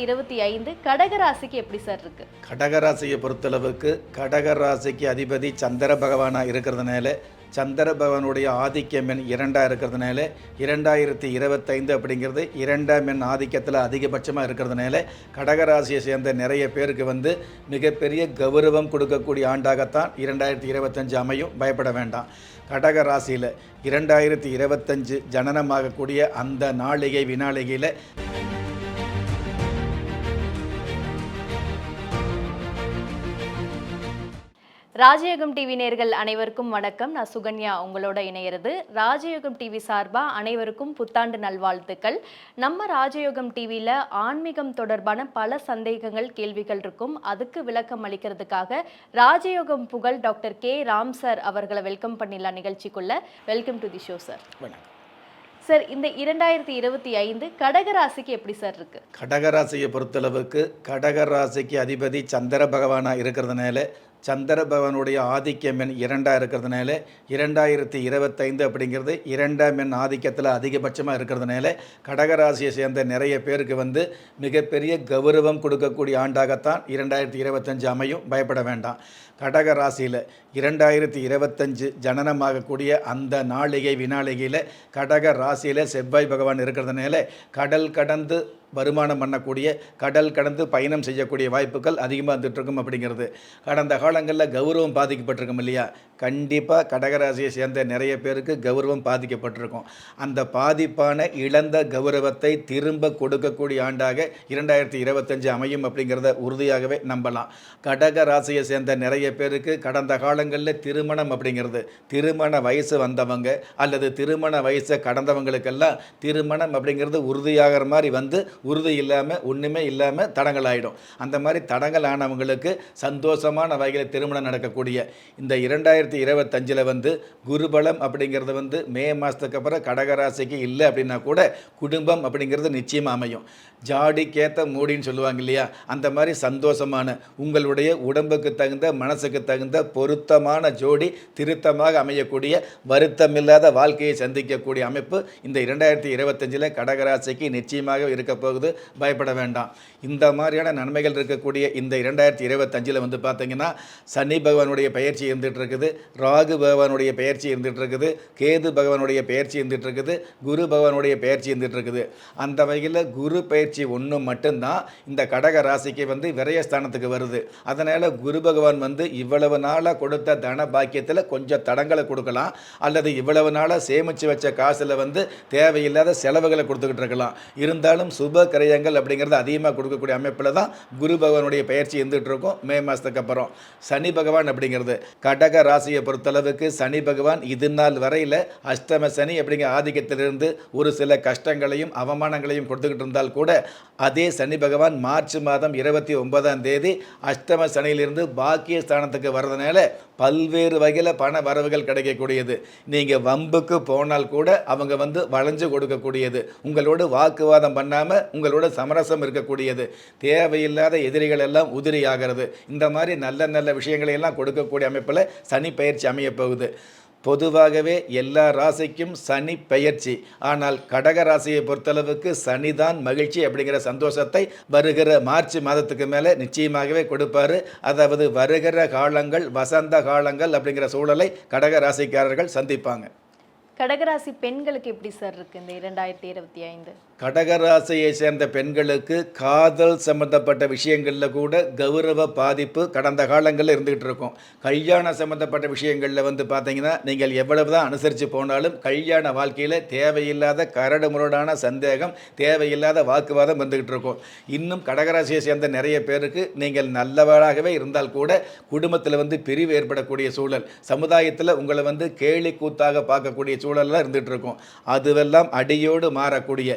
இருபத்தி ஐந்து கடகராசிக்கு எப்படி சார் இருக்கு? கடகராசியை பொறுத்தளவுக்கு கடகராசிக்கு அதிபதி சந்திர பகவானாக இருக்கிறதுனால சந்திர பகவானுடைய ஆதிக்கம் எண் இரண்டாக இருக்கிறதுனால இரண்டாயிரத்தி இருபத்தைந்து அப்படிங்கிறது இரண்டாம் எண் ஆதிக்கத்தில் அதிகபட்சமாக இருக்கிறதுனால கடகராசியை சேர்ந்த நிறைய பேருக்கு வந்து மிகப்பெரிய கௌரவம் கொடுக்கக்கூடிய ஆண்டாகத்தான் இரண்டாயிரத்தி இருபத்தஞ்சு அமையும். பயப்பட வேண்டாம். கடக ராசியில் இரண்டாயிரத்தி இருபத்தஞ்சு ஜனனமாகக்கூடிய அந்த நாளிகை வினாளிகையில் ராஜயோகம் டிவி நேர்கள் அனைவருக்கும் வணக்கம். நான் சுகன்யா உங்களோட இணையிறது. ராஜயோகம் டிவி சார்பா அனைவருக்கும் புத்தாண்டு நல்வாழ்த்துக்கள். நம்ம ராஜயோகம் டிவியில ஆன்மீகம் தொடர்பான பல சந்தேகங்கள் கேள்விகள் இருக்கும். அதுக்கு விளக்கம் அளிக்கிறதுக்காக ராஜயோகம் புகழ் டாக்டர் கே. ராம் சார் அவர்களை வெல்கம் பண்ணிடலாம் நிகழ்ச்சிக்குள்ள. Welcome to the show sir. Sir இந்த இரண்டாயிரத்தி இருபத்தி ஐந்து கடகராசிக்கு எப்படி சார் இருக்கு? கடகராசியை பொறுத்தளவுக்கு கடகராசிக்கு அதிபதி சந்திர பகவானாக இருக்கிறதுனால சந்திரபவனுடைய ஆதிக்கம் எண் இரண்டாக இருக்கிறதுனால இரண்டாயிரத்தி இருபத்தைந்து அப்படிங்கிறது இரண்டாம் எண் ஆதிக்கத்தில் அதிகபட்சமாக இருக்கிறதுனால கடகராசியை சேர்ந்த நிறைய பேருக்கு வந்து மிகப்பெரிய கௌரவம் கொடுக்கக்கூடிய ஆண்டாகத்தான் இரண்டாயிரத்தி இருபத்தஞ்சு அமையும். பயப்பட வேண்டாம். கடக ராசியில் இரண்டாயிரத்தி இருபத்தஞ்சு ஜனனமாகக்கூடிய அந்த நாளிகை வினாளிகையில் கடக ராசியில் செவ்வாய் பகவான் இருக்கிறதுனால கடல் கடந்து வருமானம் பண்ணக்கூடிய கடல் கடந்து பயணம் செய்யக்கூடிய வாய்ப்புகள் அதிகமாக வந்துட்டுருக்கும் அப்படிங்கிறது. கடந்த காலங்களில் கௌரவம் பாதிக்கப்பட்டிருக்கும் இல்லையா? கண்டிப்பாக கடகராசியை சேர்ந்த நிறைய பேருக்கு கௌரவம் பாதிக்கப்பட்டிருக்கும். அந்த பாதிப்பான இழந்த கௌரவத்தை திரும்ப கொடுக்கக்கூடிய ஆண்டாக இரண்டாயிரத்தி இருபத்தஞ்சு அமையும் அப்படிங்கிறத உறுதியாகவே நம்பலாம். கடக ராசியை சேர்ந்த நிறைய பேருக்கு கடந்த காலங்களில் திருமணம் அப்படிங்கிறது திருமண வயசு வந்தவங்க அல்லது திருமண வயசை கடந்தவங்களுக்கெல்லாம் திருமணம் அப்படிங்கிறது உறுதியாகிற மாதிரி வந்து உறுதி இல்லாமல் ஒன்றுமே இல்லாமல் தடங்கள் ஆகிடும் அந்த மாதிரி தடங்கள் ஆனவங்களுக்கு சந்தோஷமான வகையில் திருமணம் நடக்கக்கூடிய இந்த இரண்டாயிரத்தி இருபத்தஞ்சில் வந்து குருபலம் அப்படிங்கிறது வந்து மே மாதத்துக்கு அப்புறம் கடகராசிக்கு இல்லை அப்படின்னா கூட குடும்பம் அப்படிங்கிறது நிச்சயமாக அமையும். ஜாடிக்கேத்த மூடின்னு சொல்லுவாங்க இல்லையா? அந்த மாதிரி சந்தோஷமான உங்களுடைய உடம்புக்கு தகுந்த மனசுக்கு தகுந்த பொருத்தமான ஜோடி திருத்தமாக அமையக்கூடிய வருத்தமில்லாத வாழ்க்கையை சந்திக்கக்கூடிய அமைப்பு இந்த இரண்டாயிரத்தி இருபத்தஞ்சில் கடகராசிக்கு நிச்சயமாக இருக்க போகுது. பயப்பட வேண்டாம். இந்த மாதிரியான நன்மைகள் இருக்கக்கூடிய இந்த இரண்டாயிரத்தி இருபத்தஞ்சில் வந்து பார்த்தீங்கன்னா சனி பகவானுடைய பயிற்சி இருந்துகிட்டு இருக்குது. ராகு பகவானுடைய பயிற்சி இருந்துகிட்டு இருக்குது. கேது பகவானுடைய பயிற்சி இருந்துகிட்டு இருக்குது. குரு பகவானுடைய பயிற்சி இருந்துகிட்டு இருக்குது. அந்த வகையில் குரு பயிற்சி ஒன்று மட்டும்தான் இந்த கடக ராசிக்கு வந்து விரயஸ்தானத்துக்கு வருது. அதனால் குரு பகவான் வந்து இவ்வளவு நாளாக கொடுத்த தன பாக்கியத்தில் கொஞ்சம் தடங்களை கொடுக்கலாம். அல்லது இவ்வளவு நாளாக சேமித்து வச்ச காசில் வந்து தேவையில்லாத செலவுகளை கொடுத்துக்கிட்டு இருக்கலாம். இருந்தாலும் சுப கிரயங்கள் அப்படிங்கிறது அதிகமாக கொடுக்கக்கூடிய அமைப்பில் தான் குரு பகவானுடைய பயிற்சி இருந்துகிட்டு இருக்கும். மே மாதத்துக்கு அப்புறம். சனி பகவான் அப்படிங்கிறது. கடக ராசியை பொறுத்தளவுக்கு சனி பகவான் இது நாள் வரையில் அஷ்டம சனி அப்படிங்கிற ஆதிக்கத்திலிருந்து ஒரு சில கஷ்டங்களையும் அவமானங்களையும் கொடுத்துக்கிட்டு இருந்தால் கூட அதே சனி பகவான் மார்ச் மாதம் இருபத்தி ஒன்பதாம் தேதி அஷ்டம சனியிலிருந்து பாக்கிய ஸ்தானத்துக்கு வர்றதுனால பல்வேறு வகையில் பண வரவுகள் கிடைக்கக்கூடியது. நீங்கள் வம்புக்கு போனால் கூட அவங்க வந்து வளைஞ்சு கொடுக்கக்கூடியது. உங்களோட வாக்குவாதம் பண்ணாமல் உங்களோட சமரசம் இருக்கக்கூடியது. தேவையில்லாத எதிரிகள் எல்லாம் உதிரி ஆகிறது இந்த மாதிரி நல்ல நல்ல விஷயங்களை எல்லாம் கொடுக்கக்கூடிய அமைப்பில் சனி பயிற்சி அமையப்போகுது பொதுவாகவே எல்லா ராசிக்கும் சனி பெயர்ச்சி. ஆனால் கடக ராசியை பொறுத்தளவுக்கு சனிதான் மகிழ்ச்சி அப்படிங்கிற சந்தோஷத்தை வருகிற மார்ச் மாதத்துக்கு மேலே நிச்சயமாகவே கொடுப்பாரு. அதாவது வருகிற காலங்கள் வசந்த காலங்கள் அப்படிங்கிற சூழலை கடக ராசிக்காரர்கள் சந்திப்பாங்க. கடகராசி பெண்களுக்கு எப்படி சார் இருக்கு இந்த இரண்டாயிரத்தி இருபத்தி ஐந்து? கடகராசியை சேர்ந்த பெண்களுக்கு காதல் சம்பந்தப்பட்ட விஷயங்களில் கூட கௌரவ பாதிப்பு கடந்த காலங்களில் இருந்துகிட்டு இருக்கும். கல்யாண சம்பந்தப்பட்ட விஷயங்களில் வந்து பார்த்தீங்கன்னா நீங்கள் எவ்வளவு தான் அனுசரித்து போனாலும் கல்யாண வாழ்க்கையில் தேவையில்லாத கரடு முரடான சந்தேகம் தேவையில்லாத வாக்குவாதம் வந்துகிட்டு இருக்கும். இன்னும் கடகராசியை சேர்ந்த நிறைய பேருக்கு நீங்கள் நல்லவராகவே இருந்தால் கூட குடும்பத்தில் வந்து பிரிவு ஏற்படக்கூடிய சூழல் சமுதாயத்தில் உங்களை வந்து கேலி கூத்தாக பார்க்கக்கூடிய சூழல்லாம் இருந்துகிட்டு இருக்கும் அதுவெல்லாம் அடியோடு மாறக்கூடிய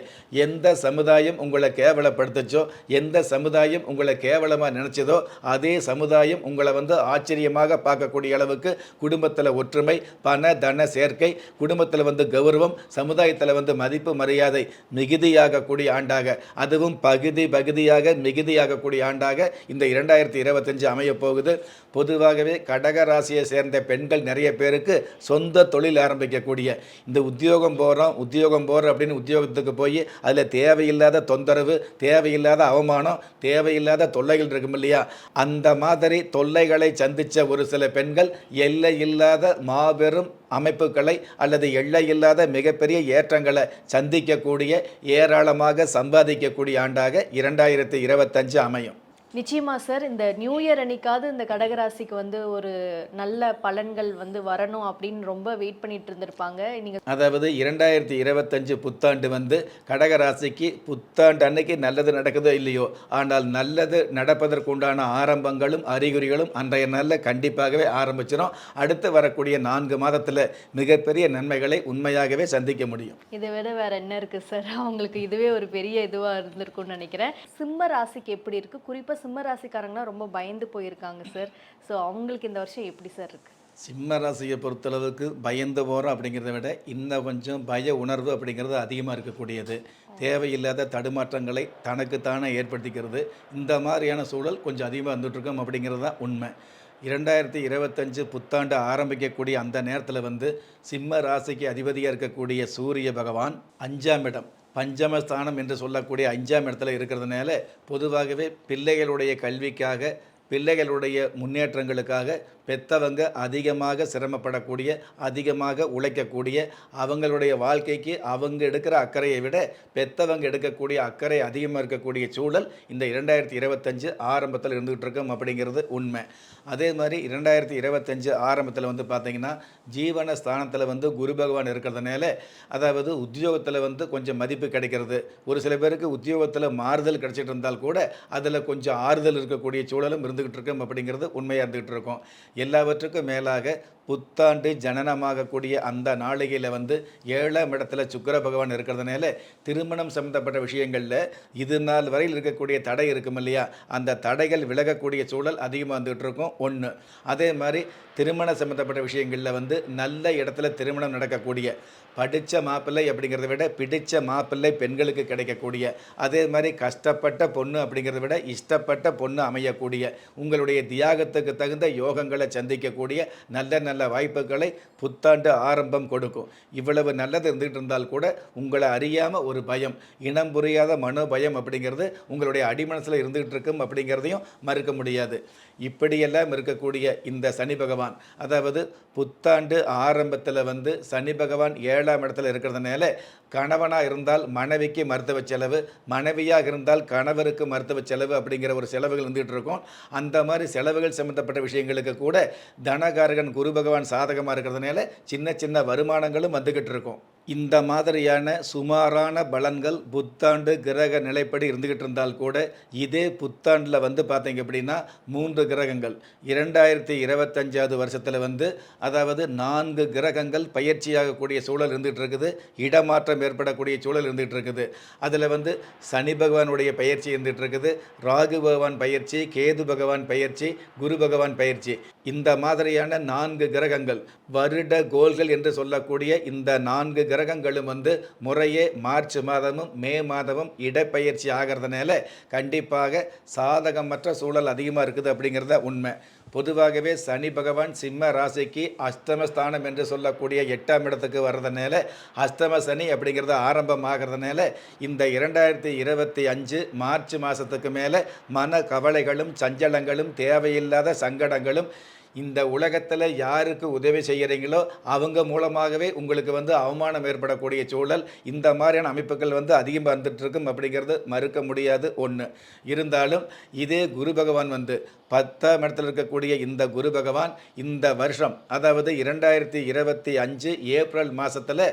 எந்த சமுதாயம் உங்களை கேவலப்படுத்துச்சோ எந்த சமுதாயம் உங்களை கேவலமாக நினச்சதோ அதே சமுதாயம் உங்களை வந்து ஆச்சரியமாக பார்க்கக்கூடிய அளவுக்கு குடும்பத்தில் ஒற்றுமை பண தன சேர்க்கை குடும்பத்தில் வந்து கௌரவம் சமுதாயத்தில் வந்து மதிப்பு மரியாதை மிகுதியாகக்கூடிய ஆண்டாக அதுவும் பகுதி பகுதியாக மிகுதியாகக்கூடிய ஆண்டாக இந்த இரண்டாயிரத்தி இருபத்தஞ்சு அமையப்போகுது பொதுவாகவே கடக ராசியை சேர்ந்த பெண்கள் நிறைய பேருக்கு சொந்த தொழில் ஆரம்பிக்கக்கூடிய இந்த உத்தியோகம் போகிறோம் உத்தியோகம் போகிற அப்படின்னு உத்தியோகத்துக்கு போய் அதில் தேவையில்லாத தொந்தரவு தேவையில்லாத அவமானம் தேவையில்லாத தொல்லைகள் இருக்கும் இல்லையா? அந்த மாதிரி தொல்லைகளை சந்தித்த ஒரு சில பெண்கள் எல்லை இல்லாத மாபெரும் அமைப்புகளை அல்லது எல்லை இல்லாத மிகப்பெரிய ஏற்றங்களை சந்திக்கக்கூடிய ஏராளமாக சம்பாதிக்கக்கூடிய ஆண்டாக இரண்டாயிரத்தி இருபத்தஞ்சு அமையும். நிச்சயமா சார் இந்த நியூ இயர் அன்னைக்காவது இந்த கடகராசிக்கு வந்து ஒரு நல்ல பலன்கள் வந்து வரணும் அப்படின்னு ரொம்ப வெயிட் பண்ணிட்டு இருந்திருப்பாங்க. நீங்க அதாவது இரண்டாயிரத்தி இருபத்தஞ்சு புத்தாண்டு வந்து கடகராசிக்கு புத்தாண்டு அன்னைக்கு நல்லது நடக்குதோ இல்லையோ ஆனால் நல்லது நடப்பதற்குண்டான ஆரம்பங்களும் அறிகுறிகளும் அன்றைய நாளில் கண்டிப்பாகவே ஆரம்பிச்சிடும் அடுத்து வரக்கூடிய நான்கு மாதத்தில் மிகப்பெரிய நன்மைகளை உண்மையாகவே சந்திக்க முடியும். இதை விட வேற என்ன இருக்கு சார் அவங்களுக்கு இதுவே ஒரு பெரிய இதுவா இருந்திருக்கும்னு நினைக்கிறேன். சிம்ம ராசிக்கு எப்படி இருக்கு? குறிப்பா சிம்ம ராசிக்காரங்களாம் ரொம்ப பயந்து போயிருக்காங்க சார் ஸோ அவங்களுக்கு இந்த வருஷம் எப்படி சார் இருக்கு? சிம்ம ராசியை பொறுத்தளவுக்கு பயந்து போகிறோம் அப்படிங்கிறத விட இன்னும் கொஞ்சம் பய உணர்வு அப்படிங்கிறது அதிகமாக இருக்கக்கூடியது. தேவையில்லாத தடுமாற்றங்களை தனக்குத்தானே ஏற்படுத்திக்கிறது. இந்த மாதிரியான சூழல் கொஞ்சம் அதிகமாக வந்துட்டுருக்கோம் அப்படிங்கிறது தான் உண்மை. இரண்டாயிரத்தி இருபத்தஞ்சு புத்தாண்டு ஆரம்பிக்கக்கூடிய அந்த நேரத்தில் வந்து சிம்ம ராசிக்கு அதிபதியாக இருக்கக்கூடிய சூரிய பகவான் அஞ்சாம் இடம். பஞ்சமஸ்தானம் என்று சொல்லக்கூடிய அஞ்சாம் இடத்துல இருக்கிறதுனால பொதுவாகவே பிள்ளைகளுடைய கல்விக்காக பிள்ளைகளுடைய முன்னேற்றங்களுக்காக பெத்தவங்க அதிகமாக சிரமப்படக்கூடிய அதிகமாக உழைக்கக்கூடிய அவங்களுடைய வாழ்க்கைக்கு அவங்க எடுக்கிற அக்கறையை விட பெத்தவங்க எடுக்கக்கூடிய அக்கறை அதிகமாக இருக்கக்கூடிய சூழல் இந்த இரண்டாயிரத்தி இருபத்தஞ்சு ஆரம்பத்தில் இருந்துகிட்டு இருக்கோம் அப்படிங்கிறது உண்மை. அதே மாதிரி இரண்டாயிரத்தி இருபத்தஞ்சு ஆரம்பத்தில் வந்து பார்த்திங்கன்னா ஜீவன ஸ்தானத்தில் வந்து குரு பகவான் இருக்கிறதுனால அதாவது உத்தியோகத்தில் வந்து கொஞ்சம் மதிப்பு கிடைக்கிறது. ஒரு சில பேருக்கு உத்தியோகத்தில் மாறுதல் கிடைச்சிட்டு இருந்தால் கூட அதில் கொஞ்சம் ஆறுதல் இருக்கக்கூடிய சூழலும் இருந்துகிட்டு இருக்கோம் அப்படிங்கிறது உண்மையாக இருந்துகிட்டு இருக்கோம். எல்லாவற்றுக்கும் மேலாக புத்தாண்டு ஜனனமாகக்கூடிய அந்த நாளிகையில் வந்து ஏழாம் இடத்துல சுக்கிர பகவான் இருக்கிறதுனால திருமணம் சம்மந்தப்பட்ட விஷயங்களில் இது நாள் வரையில் இருக்கக்கூடிய தடை இருக்கும் இல்லையா? அந்த தடைகள் விலகக்கூடிய சூழல் அதிகமாக வந்துகிட்டு இருக்கும். ஒன்று அதே மாதிரி திருமணம் சம்மந்தப்பட்ட விஷயங்களில் வந்து நல்ல இடத்துல திருமணம் நடக்கக்கூடிய படித்த மாப்பிள்ளை அப்படிங்கிறத விட பிடித்த மாப்பிள்ளை பெண்களுக்கு கிடைக்கக்கூடிய அதே மாதிரி கஷ்டப்பட்ட பொண்ணு அப்படிங்கிறத விட இஷ்டப்பட்ட பொண்ணு அமையக்கூடிய உங்களுடைய தியாகத்துக்கு தகுந்த யோகங்களை சந்திக்கக்கூடிய நல்ல நல்ல வாய்ப்புகளை புத்தாண்டு ஆரம்பம் கொடுக்கும். இவ்வளவு நல்லது இருந்துகிட்டு இருந்தால் கூட உங்களை அறியாமல் ஒரு பயம் இனம் புரியாத மனோ பயம் அப்படிங்கிறது உங்களுடைய அடிமனசில் இருந்துகிட்டு இருக்கும் அப்படிங்கிறதையும் மறுக்க முடியாது. இப்படியெல்லாம் இருக்கக்கூடிய இந்த சனி பகவான் அதாவது புத்தாண்டு ஆரம்பத்தில் வந்து சனி பகவான் ஏழாம் இடத்துல இருக்கிறதுனால கணவனாக இருந்தால் மனைவிக்கு மருத்துவ செலவு மனைவியாக இருந்தால் கணவருக்கு மருத்துவ செலவு அப்படிங்கிற ஒரு செலவுகள் வந்துகிட்டு இருக்கும். அந்த மாதிரி செலவுகள் சம்மந்தப்பட்ட விஷயங்களுக்கு கூட தனகாரகன் குரு பகவான் சாதகமாக இருக்கிறதுனால சின்ன சின்ன வருமானங்களும் வந்துக்கிட்டு இருக்கும். இந்த மாதிரியான சுமாரான பலன்கள் புத்தாண்டு கிரக நிலைப்படி இருந்துக்கிட்டு இருந்தால் கூட இதே புத்தாண்டில் வந்து பார்த்தீங்க அப்படின்னா மூன்று கிரகங்கள். இரண்டாயிரத்தி இருபத்தஞ்சாவது வருஷத்தில் வந்து அதாவது நான்கு கிரகங்கள் பயிற்சியாகக்கூடிய சூழல் இருந்துகிட்டு இருக்குது. இடமாற்றம் ஏற்படக்கூடிய சூழல் இருந்துகிட்டு இருக்குது. அதில் வந்து சனி பகவானுடைய பயிற்சி இருந்துகிட்டு இருக்குது. ராகு பகவான் பயிற்சி கேது பகவான் பயிற்சி குரு பகவான் பயிற்சி. இந்த மாதிரியான நான்கு கிரகங்கள் வருட கோள்கள் என்று சொல்லக்கூடிய இந்த நான்கு கிரகங்களும் வந்து முறையே மார்ச் மாதமும் மே மாதமும் இடப்பெயர்ச்சி ஆகிறதுனால கண்டிப்பாக சாதகமற்ற சூழல் அதிகமாக இருக்குது அப்படிங்கிறத உண்மை. பொதுவாகவே சனி பகவான் சிம்ம ராசிக்கு அஸ்தமஸ்தானம் என்று சொல்லக்கூடிய எட்டாம் இடத்துக்கு வர்றதுனால அஸ்தம சனி அப்படிங்கிறது ஆரம்பமாகிறதுனால இந்த இரண்டாயிரத்தி இருபத்தி அஞ்சு மார்ச் மாதத்துக்கு மேலே மன கவலைகளும் சஞ்சலங்களும் தேவையில்லாத சங்கடங்களும் இந்த உலகத்தில் யாருக்கு உதவி செய்கிறீங்களோ அவங்க மூலமாகவே உங்களுக்கு வந்து அவமானம் ஏற்படக்கூடிய சூழல் இந்த மாதிரியான அமைப்புகள் வந்து அதிகமாக வந்துட்டு இருக்கும். அப்படிங்கிறது மறுக்க முடியாது. ஒன்று இருந்தாலும் இதே குரு பகவான் வந்து பத்தாம் இடத்துல இருக்கக்கூடிய இந்த குரு பகவான் இந்த வருஷம் அதாவது இரண்டாயிரத்தி இருபத்தி அஞ்சு ஏப்ரல் மாதத்தில்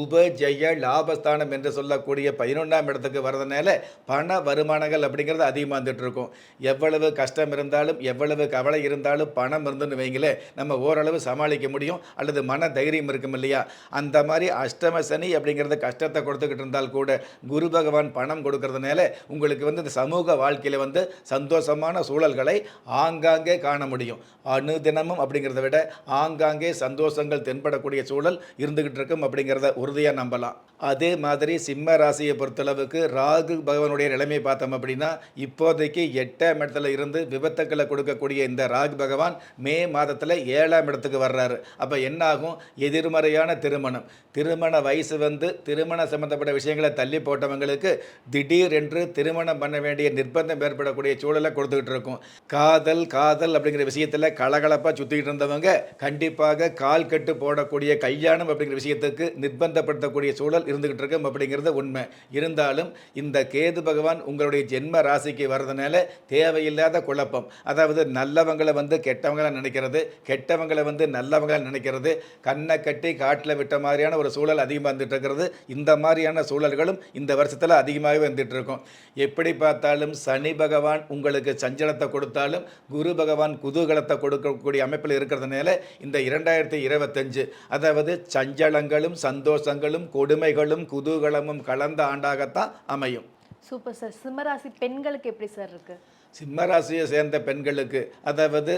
உபஜய லாபஸ்தானம் என்று சொல்லக்கூடிய பதினொன்றாம் இடத்துக்கு வர்றதுனால பண வருமானங்கள் அப்படிங்கிறது அதிகமாக வந்துட்டு இருக்கும். எவ்வளவு கஷ்டம் இருந்தாலும் எவ்வளவு கவலை இருந்தாலும் பணம் இருந்துன்னு வைங்களேன் நம்ம ஓரளவு சமாளிக்க முடியும். அல்லது மன தைரியம் இருக்கும் இல்லையா? அந்த மாதிரி அஷ்டம சனி அப்படிங்கிறது கஷ்டத்தை கொடுத்துக்கிட்டு இருந்தால் கூட குரு பகவான் பணம் கொடுக்கறதுனால உங்களுக்கு வந்து இந்த சமூக வாழ்க்கையில் வந்து சந்தோஷமான சூழல்களை ஆங்காங்கே காண முடியும். அனுதினமும் அப்படிங்கிறத விட ஆங்காங்கே சந்தோஷங்கள் தென்படக்கூடிய சூழல் இருந்துகிட்டு இருக்கும் அப்படிங்கிறத உறுதியாக நம்பலாம். அதே மாதிரி சிம்ம ராசியை பொறுத்தளவுக்கு ராகு பகவானுடைய நிலைமை பார்த்தோம் அப்படின்னா இப்போதைக்கு எட்டாம் இடத்துல இருந்து விபத்துக்களை கொடுக்கக்கூடிய இந்த ராகு பகவான் மே மாதத்தில் ஏழாம் இடத்துக்கு வர்றாரு. அப்போ என்ன ஆகும் எதிர்மறையான திருமணம். திருமண வயசு வந்து திருமணம் சம்பந்தப்பட்ட விஷயங்களை தள்ளி போட்டவங்களுக்கு திடீர் என்று திருமணம் பண்ண வேண்டிய நிர்பந்தம் ஏற்படக்கூடிய சூழலை கொடுத்துக்கிட்டு இருக்கும். காதல் காதல் அப்படிங்கிற விஷயத்தில் கலகலப்பாக சுற்றிக்கிட்டு இருந்தவங்க கண்டிப்பாக கால் கட்டு போடக்கூடிய கல்யாணம் அப்படிங்கிற விஷயத்துக்கு நிர்பந்தப்படுத்தக்கூடிய சூழல் இருந்துக்கிட்டு இருக்கும் அப்படிங்கிறது உண்மை. இருந்தாலும் இந்த கேது பகவான் உங்களுடைய ஜென்ம ராசிக்கு வர்றதுனால தேவையில்லாத குழப்பம். அதாவது நல்லவங்களை வந்து கெட்டவங்களாக நினைக்கிறது கெட்டவங்களை வந்து நல்லவங்களாக நினைக்கிறது கண்ணை கட்டி காட்டில் விட்ட மாதிரியான ஒரு சூழல் அதிகமாக வந்துட்டு இருக்கிறது. இந்த மாதிரியான சூழல்களும் இந்த வருஷத்தில் அதிகமாகவே வந்துட்டு இருக்கும். எப்படி பார்த்தாலும் சனி பகவான் உங்களுக்கு சஞ்சலத்தை கொடுத்தாலும் குரு பகவான் குதூகலத்தை கொடுக்கக்கூடிய அமைப்பில் இருக்கிறதுனால இந்த இரண்டாயிரத்தி இருபத்தஞ்சு அதாவது சஞ்சலங்களும் சந்தோஷங்களும் கொடுமைகளும் குதூகலமும் கலந்த ஆண்டாகத்தான் அமையும். சூப்பர் சார் சிம்மராசி பெண்களுக்கு எப்படி சார் இருக்கு? சிம்மராசியை சேர்ந்த பெண்களுக்கு அதாவது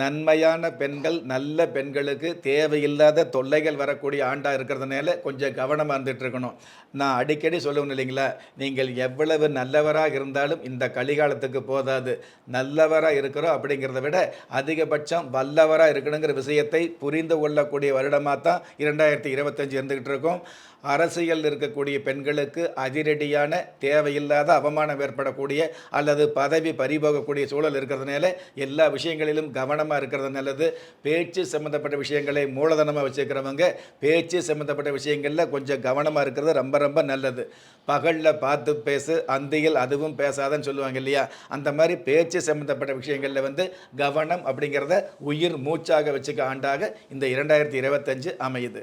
நன்மையான பெண்கள் நல்ல பெண்களுக்கு தேவையில்லாத தொல்லைகள் வரக்கூடிய ஆண்டாக இருக்கிறதுனால கொஞ்சம் கவனமாக இருந்துட்டு இருக்கணும். நான் அடிக்கடி சொல்லுவேன் இல்லைங்களா நீங்கள் எவ்வளவு நல்லவராக இருந்தாலும் இந்த கலிகாலத்துக்கு போதாது. நல்லவராக இருக்கிறோம் அப்படிங்கிறத விட அதிகபட்சம் வல்லவராக இருக்கணுங்கிற விஷயத்தை புரிந்து கொள்ளக்கூடிய வருடமாக தான் இரண்டாயிரத்தி இருபத்தஞ்சு இருந்துக்கிட்டு இருக்கோம். அரசியல் இருக்கக்கூடிய பெண்களுக்கு அதிரடியான தேவையில்லாத அவமானம் ஏற்படக்கூடிய அல்லது பதவி பறிபோகக்கூடிய சூழல் இருக்கிறதுனால எல்லா விஷயங்களிலும் கவனமாக இருக்கிறது நல்லது. பேச்சு சம்மந்தப்பட்ட விஷயங்களை மூலதனமாக வச்சுக்கிறவங்க பேச்சு சம்மந்தப்பட்ட விஷயங்களில் கொஞ்சம் கவனமாக இருக்கிறது ரொம்ப ரொம்ப நல்லது. பகலில் பார்த்து பேசு அந்தியில் அதுவும் பேசாதன்னு சொல்லுவாங்க இல்லையா? அந்த மாதிரி பேச்சு சம்மந்தப்பட்ட விஷயங்களில் வந்து கவனம் அப்படிங்கிறத உயிர் மூச்சாக வச்சுக்க ஆண்டாக இந்த இரண்டாயிரத்தி இருபத்தஞ்சு அமையுது.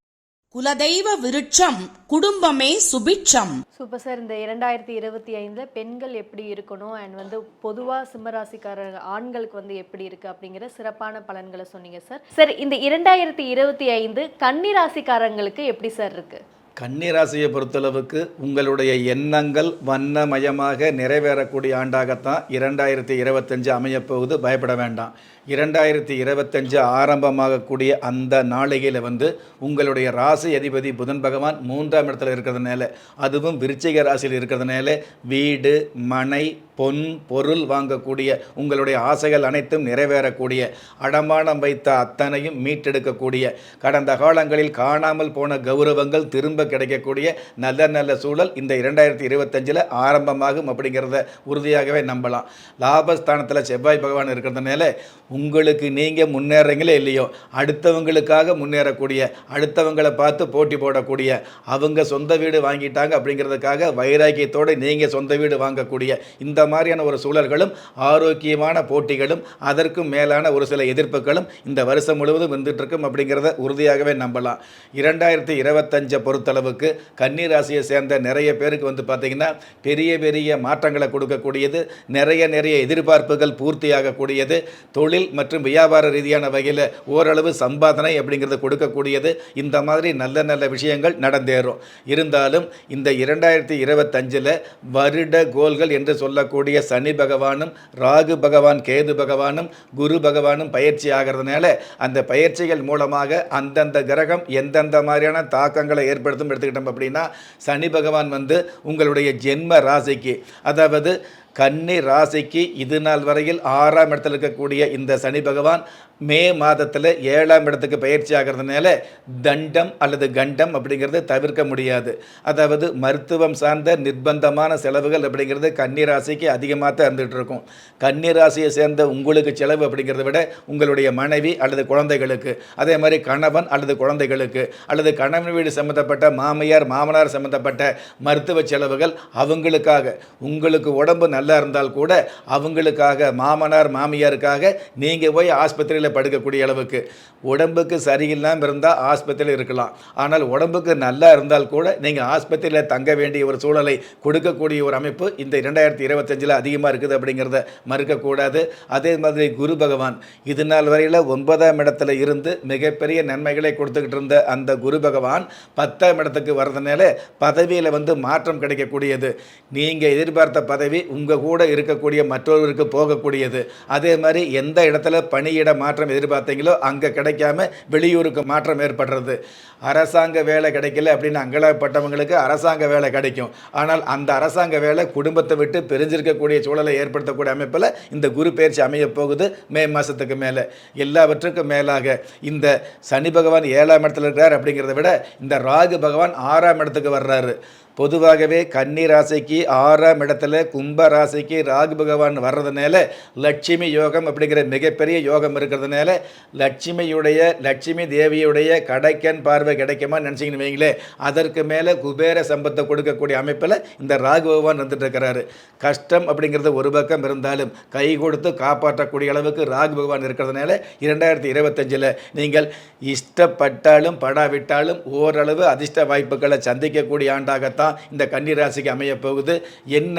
குலதெய்வ விருட்சம் குடும்பமே சுபிட்சம். சூப்பர் சார் இந்த இரண்டாயிரத்தி இருபத்தி ஐந்துல பெண்கள் எப்படி இருக்கணும்? அண்ட் வந்து பொதுவா சிம்மராசிக்காரர் ஆண்களுக்கு வந்து எப்படி இருக்கு அப்படிங்கிற சிறப்பான பலன்களை சொன்னீங்க சார். சார் இந்த இரண்டாயிரத்தி இருபத்தி ஐந்து கன்னிராசிக்காரங்களுக்கு எப்படி சார் இருக்கு? கன்னிராசியை பொறுத்தளவுக்கு உங்களுடைய எண்ணங்கள் வண்ணமயமாக நிறைவேறக்கூடிய ஆண்டாகத்தான் இரண்டாயிரத்தி இருபத்தஞ்சு அமையப்போகுது. பயப்பட வேண்டாம். இரண்டாயிரத்தி இருபத்தஞ்சு ஆரம்பமாகக்கூடிய அந்த நாளிகையில் வந்து உங்களுடைய ராசி அதிபதி புதன் பகவான் மூன்றாம் இடத்துல இருக்கிறதுனால அதுவும் விருச்சிக ராசியில் இருக்கிறதுனால வீடு மனை பொன் பொருள் வாங்கக்கூடிய உங்களுடைய ஆசைகள் அனைத்தும் நிறைவேறக்கூடிய அடமானம் வைத்த அத்தனையும் மீட்டெடுக்கக்கூடிய கடந்த காலங்களில் காணாமல் போன கௌரவங்கள் திரும்ப கிடைக்கக்கூடிய நல்ல நல்ல சூழல் இந்த இரண்டாயிரத்தி இருபத்தஞ்சில் ஆரம்பமாகும் அப்படிங்கிறத உறுதியாகவே நம்பலாம். லாபஸ்தானத்தில் செவ்வாய் பகவான் இருக்கிறதுனால உங்களுக்கு நீங்கள் முன்னேறீங்களே இல்லையோ அடுத்தவங்களுக்காக முன்னேறக்கூடிய அடுத்தவங்களை பார்த்து போட்டி போடக்கூடிய அவங்க சொந்த வீடு வாங்கிட்டாங்க அப்படிங்கிறதுக்காக வைராக்கியத்தோடு நீங்கள் சொந்த வீடு வாங்கக்கூடிய இந்த மாதிரியான ஒரு சூழல்களும் ஆரோக்கியமான போட்டிகளும் அதற்கும் மேலான ஒரு சில எதிர்ப்புகளும் இந்த வருஷம் முழுவதும் வந்துட்டு இருக்கும் அப்படிங்கிறத உறுதியாகவே நம்பலாம். இரண்டாயிரத்தி இருபத்தஞ்சை பொறுத்தளவுக்கு கன்னி ராசியை சேர்ந்த நிறைய பேருக்கு வந்து பார்த்திங்கன்னா பெரிய பெரிய மாற்றங்களை கொடுக்கக்கூடியது நிறைய நிறைய எதிர்பார்ப்புகள் பூர்த்தியாகக்கூடியது தொழில் மற்றும் வியாபார ரீதியான வகையில் ஓரளவு சம்பாதனை அப்படிங்கிறத கொடுக்கக்கூடியது. இந்த மாதிரி நல்ல நல்ல விஷயங்கள் நடந்தேறும். இருந்தாலும் இந்த இரண்டாயிரத்தி இருபத்தஞ்சில் வருட கோல்கள் என்று சொல்லக்கூடிய சனி பகவானும் ராகு பகவான் கேது பகவானும் குரு பகவானும் பயிற்சி ஆகிறதுனால அந்த பயிற்சிகள் மூலமாக அந்தந்த கிரகம் எந்தெந்த மாதிரியான தாக்கங்களை ஏற்படுத்தும் எடுத்துக்கிட்டோம் அப்படின்னா சனி பகவான் வந்து உங்களுடைய ஜென்ம ராசிக்கு அதாவது கன்னி ராசிக்கு இது நாள் வரையில் ஆறாம் இடத்துல இருக்கக்கூடிய இந்த சனி பகவான் மே மாதத்தில் ஏழாம் இடத்துக்கு பயிற்சி ஆகிறதுனால தண்டம் அல்லது கண்டம் அப்படிங்கிறது தவிர்க்க முடியாது. அதாவது மருத்துவம் சார்ந்த நிர்பந்தமான செலவுகள் அப்படிங்கிறது கன்னிராசிக்கு அதிகமாக தான் இருந்துகிட்டு இருக்கும். ராசியை சேர்ந்த உங்களுக்கு செலவு அப்படிங்கிறத விட உங்களுடைய மனைவி அல்லது குழந்தைகளுக்கு அதே மாதிரி கணவன் அல்லது குழந்தைகளுக்கு அல்லது கணவன் வீடு சம்மந்தப்பட்ட மாமியார் மாமனார் சம்மந்தப்பட்ட மருத்துவ செலவுகள் அவங்களுக்காக. உங்களுக்கு உடம்பு நல்ல நல்லா இருந்தால் கூட அவங்களுக்காக மாமனார் மாமியாருக்காக நீங்கள் போய் ஆஸ்பத்திரியில் படுக்கக்கூடிய அளவுக்கு. உடம்புக்கு சரியில்லாமல் இருந்தால் ஆஸ்பத்திரியில் இருக்கலாம். ஆனால் உடம்புக்கு நல்லா இருந்தால் கூட நீங்கள் ஆஸ்பத்திரியில் தங்க வேண்டிய ஒரு சூழலை கொடுக்கக்கூடிய ஒரு அமைப்பு இந்த இரண்டாயிரத்தி இருபத்தஞ்சில் அதிகமாக இருக்குது அப்படிங்கிறத மறுக்கக்கூடாது. அதே மாதிரி குரு பகவான் இது நாள் வரையில் ஒன்பதாம் இடத்துல இருந்து மிகப்பெரிய நன்மைகளை கொடுத்துக்கிட்டு இருந்த அந்த குரு பகவான் பத்தாம் இடத்துக்கு வர்றதுனால பதவியில் வந்து மாற்றம் கிடைக்கக்கூடியது. நீங்கள் எதிர்பார்த்த பதவி உங்கள் கூட இருக்கக்கூடிய மற்றொருவருக்கு போகக்கூடியது. அதே மாதிரி எந்த இடத்துல பணியிட மாற்றம் எதிர்பார்த்தீங்களோ அங்கே கிடைக்காம வெளியூருக்கு மாற்றம் ஏற்படுறது. அரசாங்க வேலை கிடைக்கல அப்படின்னு அங்கலப்பட்டவங்களுக்கு அரசாங்க வேலை கிடைக்கும். ஆனால் அந்த அரசாங்க வேலை குடும்பத்தை விட்டு பிரிஞ்சிருக்கக்கூடிய சூழலை ஏற்படுத்தக்கூடிய அமைப்பில் இந்த குரு பயிற்சி அமைய போகுது மே மாதத்துக்கு மேலே. எல்லாவற்றுக்கும் மேலாக இந்த சனி பகவான் ஏழாம் இடத்துல இருக்கிறார் அப்படிங்கிறத விட இந்த ராகு பகவான் ஆறாம் இடத்துக்கு வர்றாரு. பொதுவாகவே கன்னி ராசிக்கு ஆறாம் இடத்துல கும்ப ராசிக்கு ராகு பகவான் வர்றதுனால லட்சுமி யோகம் அப்படிங்கிற மிகப்பெரிய யோகம் இருக்கிறதுனால லட்சுமியுடைய லட்சுமி தேவியுடைய கடைக்கன் பார்வை கிடைக்குமா நினச்சிங்கன்னு வைங்களேன் அதற்கு மேலே குபேர சம்பத்தை கொடுக்கக்கூடிய அமைப்பில் இந்த ராகு பகவான் வந்துட்டு இருக்கிறாரு. கஷ்டம் அப்படிங்கிறது ஒரு பக்கம் இருந்தாலும் கை கொடுத்து காப்பாற்றக்கூடிய அளவுக்கு ராகு பகவான் இருக்கிறதுனால இரண்டாயிரத்தி இருபத்தஞ்சில் நீங்கள் இஷ்டப்பட்டாலும் படாவிட்டாலும் ஓரளவு அதிர்ஷ்ட வாய்ப்புகளை சந்திக்கக்கூடிய ஆண்டாகத்தான் இந்த கன்னி ராசிக்கு அமைய போகுது. என்ன?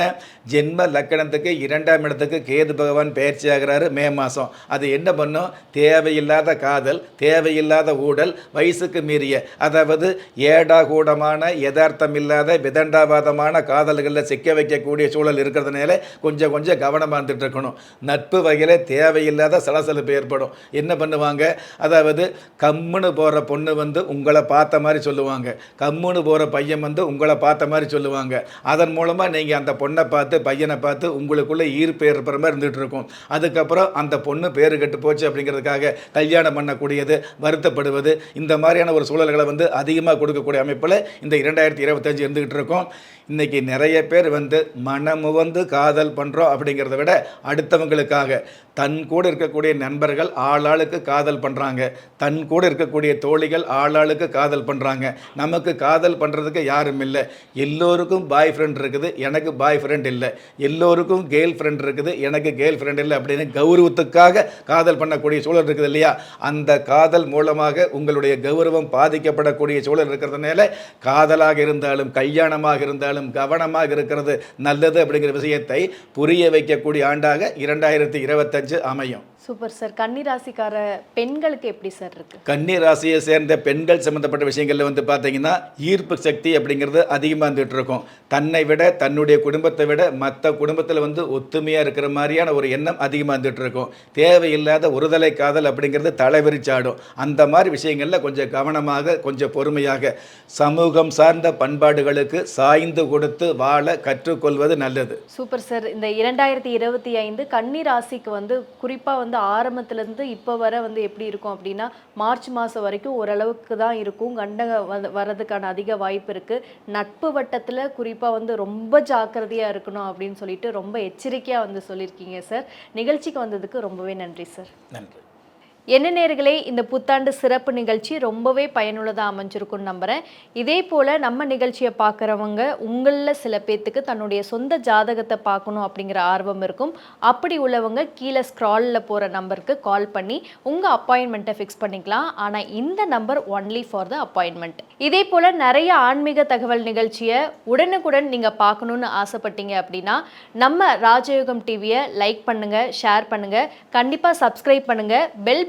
ஜென்ம லக்கணத்துக்கு இரண்டாம் இடத்துக்கு கேது பகவான் பயிற்சி ஆகிறாரு மே மாதம் அது என்ன பண்ணும்? தேவையில்லாத காதல் தேவையில்லாத ஊடல் வயசுக்கு மீறிய அதாவது ஏடா கூடமான யதார்த்தம் இல்லாத விதண்டாவாதமான காதல்களில் சிக்க வைக்கக்கூடிய சூழல் இருக்கிறதுனால கொஞ்சம் கொஞ்சம் கவனமாக இருந்துட்டு இருக்கணும். நட்பு வகையில் தேவையில்லாத சலசலப்பு ஏற்படும். என்ன பண்ணுவாங்க? அதாவது கம்முன்னு போகிற பொண்ணு வந்து உங்களை பார்த்த மாதிரி சொல்லுவாங்க. கம்முன்னு போகிற பையன் வந்து உங்களை பார்த்த மாதிரி சொல்லுவாங்க. அதன் மூலமாக நீங்கள் அந்த பொண்ணை பார்த்து பையனை பார்த்து உங்களுக்குள்ளே ஈர்ப்பு ஏற்படுற மாதிரி இருந்துகிட்டு இருக்கும் அதுக்கப்புறம் அந்த பொண்ணு பேர் கெட்டு போச்சு அப்படிங்கிறதுக்காக கல்யாணம் பண்ணக்கூடியது வருத்தப்படுவது இந்த மாதிரியான ஒரு சூழல்களை வந்து அதிகமாக கொடுக்கக்கூடிய அமைப்பில் இந்த இரண்டாயிரத்தி இருபத்தஞ்சு இருந்துகிட்டு இருக்கோம் இன்றைக்கி நிறைய பேர் வந்து மனமுவந்து காதல் பண்ணுறோம் அப்படிங்கிறத விட அடுத்தவங்களுக்காக தன் கூட இருக்கக்கூடிய நண்பர்கள் ஆளாளுக்கு காதல் பண்ணுறாங்க தன் கூட இருக்கக்கூடிய தோழிகள் ஆளாளுக்கு காதல் பண்ணுறாங்க நமக்கு காதல் பண்ணுறதுக்கு யாரும் இல்லை. எல்லோருக்கும் பாய் ஃப்ரெண்ட் இருக்குது. எனக்கு பாய் ஃப்ரெண்ட் இல்லை. எல்லோருக்கும் கேர்ள் ஃப்ரெண்ட் இருக்குது. எனக்கு கேர்ள் ஃப்ரெண்ட் இல்லை அப்படின்னு கௌரவத்துக்காக காதல் பண்ணக்கூடிய சூழல் இருக்குது இல்லையா? அந்த காதல் மூலமாக உங்களுடைய கௌரவம் பாதிக்கப்படக்கூடிய சூழல் இருக்கிறதுனால காதலாக இருந்தாலும் கல்யாணமாக இருந்தாலும் கவனமாக இருக்கிறது நல்லது அப்படிங்கிற விஷயத்தை புரிய வைக்கக்கூடிய ஆண்டாக இரண்டாயிரத்தி இருபத்தஞ்சு அமையும். சூப்பர் சார் கன்னி ராசிக்கார பெண்களுக்கு எப்படி சார் இருக்கு? கன்னி ராசியை சேர்ந்த பெண்கள் சம்மந்தப்பட்ட விஷயங்களில் வந்து பார்த்தீங்கன்னா ஈர்ப்பு சக்தி அப்படிங்கிறது அதிகமாக இருந்துகிட்டு இருக்கும். தன்னை விட தன்னுடைய குடும்பத்தை விட மற்ற குடும்பத்தில் வந்து ஒத்துமையாக இருக்கிற மாதிரியான ஒரு எண்ணம் அதிகமாக இருந்துகிட்டு இருக்கும். தேவையில்லாத ஒருதலை காதல் அப்படிங்கிறது தலைவிரிச்சாடும் அந்த மாதிரி விஷயங்களில் கொஞ்சம் கவனமாக கொஞ்சம் பொறுமையாக சமூகம் சார்ந்த பண்பாடுகளுக்கு சாய்ந்து கொடுத்து வாழ கற்றுக்கொள்வது நல்லது. சூப்பர் சார் இந்த இரண்டாயிரத்தி இருபத்தி ஐந்து கன்னி ராசிக்கு வந்து குறிப்பாக வந்து ஆரம்பத்துலேருந்து இப்போ வர வந்து எப்படி இருக்கும் அப்படின்னா மார்ச் மாதம் வரைக்கும் ஓரளவுக்கு தான் இருக்கும். கண்டங்க வந்து வர்றதுக்கான அதிக வாய்ப்பு இருக்குது நட்பு வட்டத்தில் குறிப்பாக வந்து ரொம்ப ஜாக்கிரதையாக இருக்கணும் அப்படின்னு சொல்லிட்டு ரொம்ப எச்சரிக்கையாக வந்து சொல்லியிருக்கீங்க சார். நிகழ்ச்சிக்கு வந்ததுக்கு ரொம்பவே நன்றி சார். நன்றி. என்ன நேர்களே இந்த புத்தாண்டு சிறப்பு நிகழ்ச்சி ரொம்பவே பயனுள்ளதாக அமைஞ்சிருக்கும்னு நம்புகிறேன் இதே போல் நம்ம நிகழ்ச்சியை பார்க்குறவங்க உங்களில் சில பேர்த்துக்கு தன்னுடைய சொந்த ஜாதகத்தை பார்க்கணும் அப்படிங்கிற ஆர்வம் இருக்கும். அப்படி உள்ளவங்க கீழே ஸ்க்ராலில் போகிற நம்பருக்கு கால் பண்ணி உங்கள் அப்பாயின்மெண்ட்டை ஃபிக்ஸ் பண்ணிக்கலாம். ஆனால் இந்த number only for the appointment இதே போல் நிறைய ஆன்மீக தகவல் நிகழ்ச்சியை உடனுக்குடன் நீங்கள் பார்க்கணுன்னு ஆசைப்பட்டீங்க அப்படின்னா நம்ம ராஜயோகம் டிவியை லைக் பண்ணுங்கள் ஷேர் பண்ணுங்கள் கண்டிப்பாக சப்ஸ்கிரைப் பண்ணுங்கள் பெல்